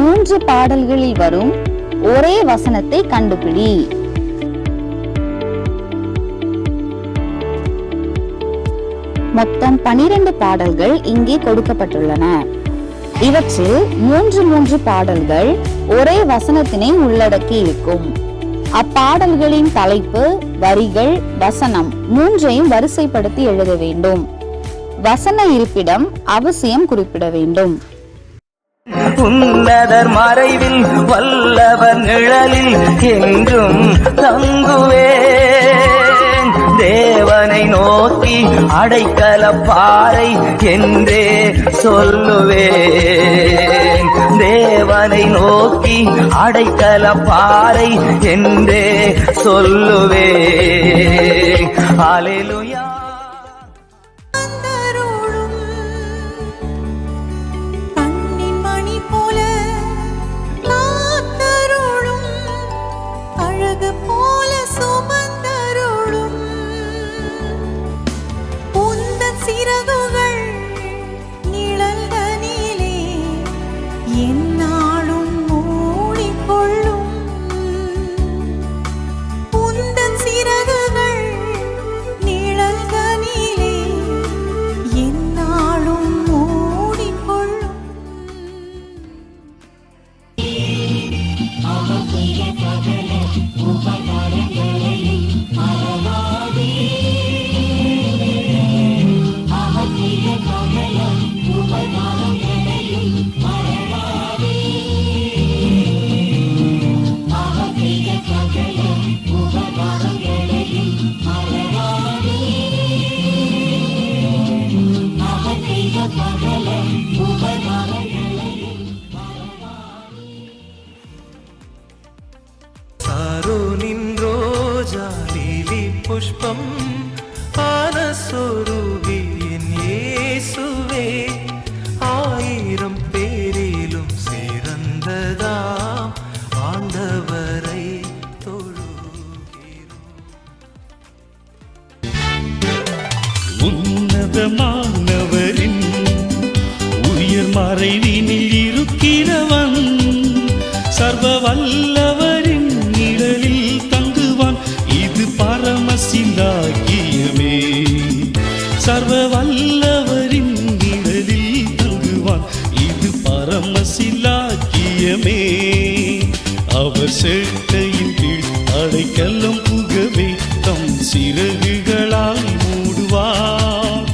மூன்று பாடல்களில் வரும் ஒரே வசனத்தை கண்டுபிடி. மொத்தம் பனிரெண்டு பாடல்கள் இங்கே கொடுக்கப்பட்டுள்ளன. இவற்றில் மூன்று மூன்று பாடல்கள் ஒரே வசனத்தினை உள்ளடக்கி இருக்கும். அப்பாடல்களின் தலைப்பு வரிகள் வசனம் மூன்றையும் வரிசைப்படுத்தி எழுத வேண்டும். வசன இருப்பிடம் அவசியம் குறிப்பிட வேண்டும். உன்னதர் மறைவில் வல்லவர் நிழலில் என்றும் தங்குவேன். தேவனை நோக்கி அடைக்கல பாறை என்றே சொல்லுவேன். தேவனை நோக்கி அடைக்கல பாறை என்றே சொல்லுவேன். ஹalleluya. the point. പുഷ്പം ആനസ്വരൂപിയൻ യേസുവേ ആയിരം പേരിലും സിറന്നതാ ആണ്ടവരെ ഉന്നതമാ புகவே தம் சிறகுகளால் மூடுவார்.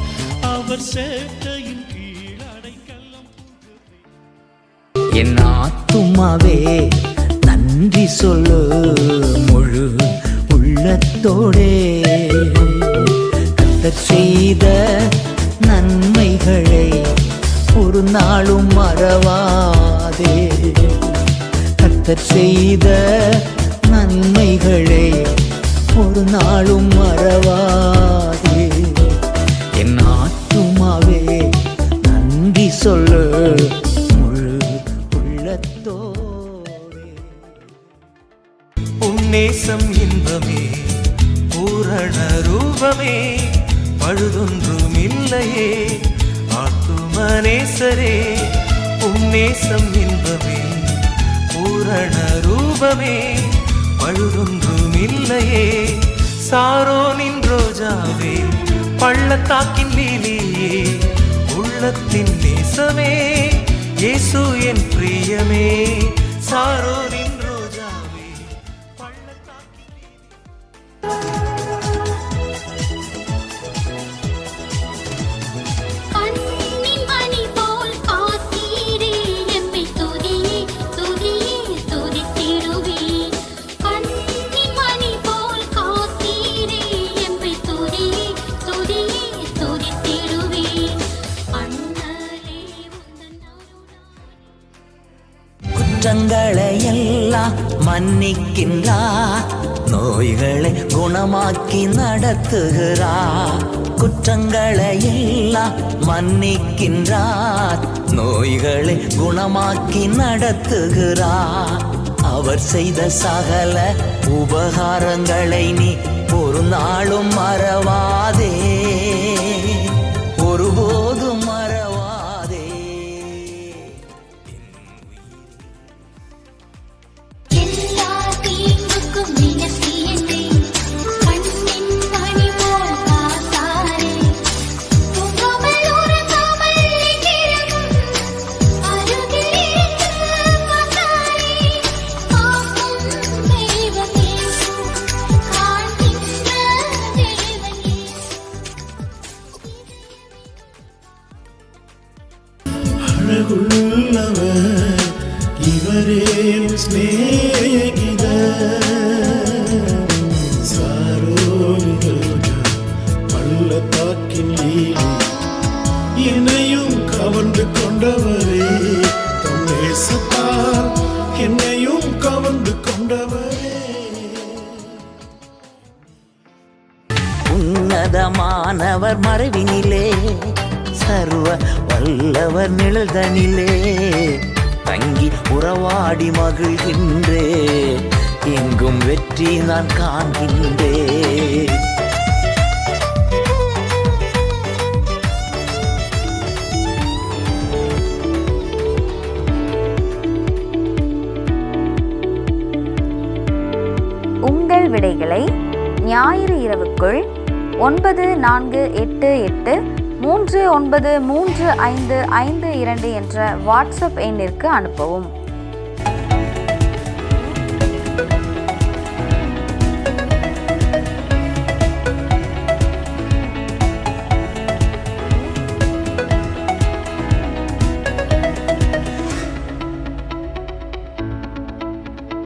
அவர் சேட்டையின் கீழ் அடைக்கலம் என் ஆத்துமாவே நன்றி சொல்லு. முழு உள்ளத்தோடே கத்தர் செய்த நன்மைகளை ஒரு நாளும் மறவாதே. கத்தர் செய்த நன்மைகளை ஒரு நாளும் மறவாதே. என் ஆத்துமாவே நன்றி சொல்லு முழு உள்ளத்தோடே உன்னேசம் இன்பமே பூரண ரூபமே பழுதொன்றும் இல்லையே. ஆத்துமனேசரே உன்னேசம் இன்பமே பூரண ரூபமே பழுதொன்றும் இல்லையே சாரோனின் ரோஜாவே பள்ளத்தாக்கின் லீலியே உள்ளத்தின் நேசமே இயேசு என் பிரியமே. சாரோனின் குற்றங்களை எல்லாம் மன்னிக்கின்றார் நோய்களை குணமாக்கி நடத்துகிறா. குற்றங்களை எல்லாம் மன்னிக்கின்றார் நோய்களை குணமாக்கி நடத்துகிறார் அவர் செய்த சகல உபகாரங்களை நீ ஒரு நாளும் மறவாதே. உள்ளவர் ಇವರೇ ಸ್ನೇಹಿತ சாரோனிதோட பள்ளத்தாக்கின் லீலி என்னையும் கவர்ந்து கொண்டவரே தம் நேசத்தால் என்னையும் கவர்ந்து கொண்டவரே உன்னதமானவர் மறைவினிலே சர்வ நல்லவர் நிழல்தனிலே தங்கி உறவாடி மகிழ்கின்றே. எங்கும் வெற்றி நான் காண்கின்றேன் உங்கள் விடைகளை ஞாயிறு இரவுக்குள் ஒன்பது நான்கு எட்டு எட்டு மூன்று ஒன்பது மூன்று ஐந்து ஐந்து இரண்டு என்ற வாட்ஸ்அப் எண்ணிற்கு அனுப்பவும்.